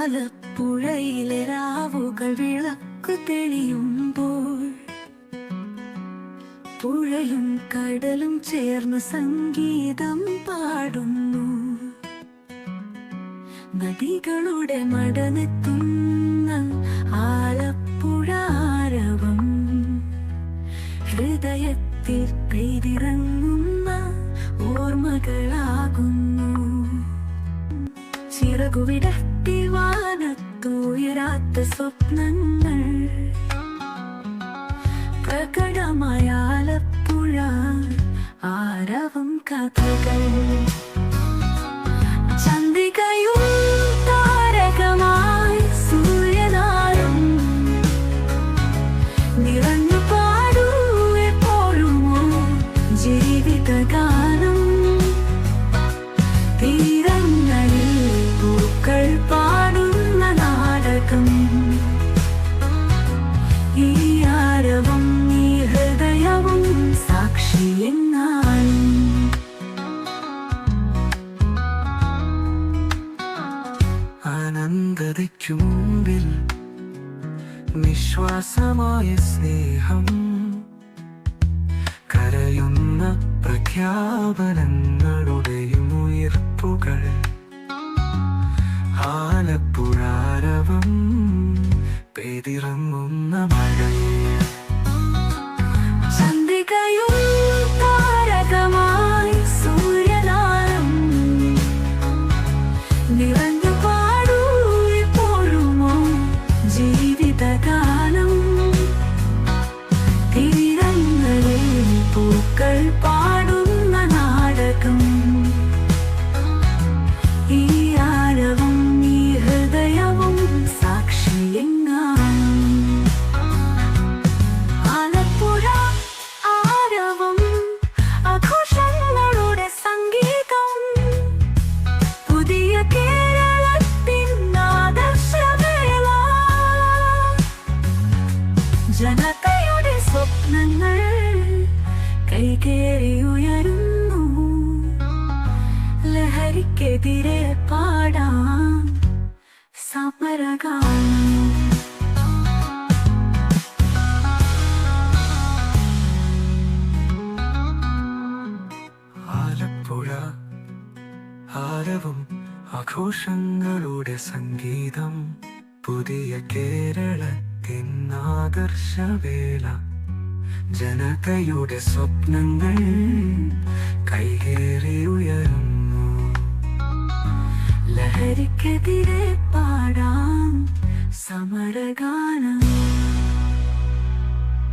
ആലപ്പുഴയിലെ രാവുകൾ വിളക്കു തെളിയുമ്പോൾ പുഴയും കടലും ചേർന്ന് സംഗീതം പാടുന്നു. നദികളുടെ മടനെത്തുന്ന ചിറകുവിടത്തി വാനത്തുയരാത്ത സ്വപ്നങ്ങൾ. പ്രകടമായ ആരവം കഥകൾ. ചന്ദ്രികയും നിറഞ്ഞു പാടൂ എപ്പോഴുമോ ജീവിതഗാനം മുമ്പിൽ നിശ്വാസമായ സ്നേഹം കരയുന്ന പ്രഖ്യാപനങ്ങളുടെയും ഉയർപ്പുകൾ ആലപ്പുഴാരവം പെയ്തിറങ്ങുന്ന മഴയെ ജീവിതകാലം തീരങ്ങളിൽ പൂക്കൾ പാടുന്ന ജനതയുടെ സ്വപ്നങ്ങൾ കൈകേറി ഉയരുന്നു. ലഹരിക്കെതിരെ പാടാം സമരഗാനം ആലപ്പുഴ ആരവം ആഘോഷങ്ങളുടെ സംഗീതം. പുതിയ കേരളത്തിൻ ആദർശവേള ജനതയുടെ സ്വപ്നങ്ങൾ കൈകേറി ഉയരുന്നു. ലഹരിക്കെതിരെ പാടാം സമരഗാനം.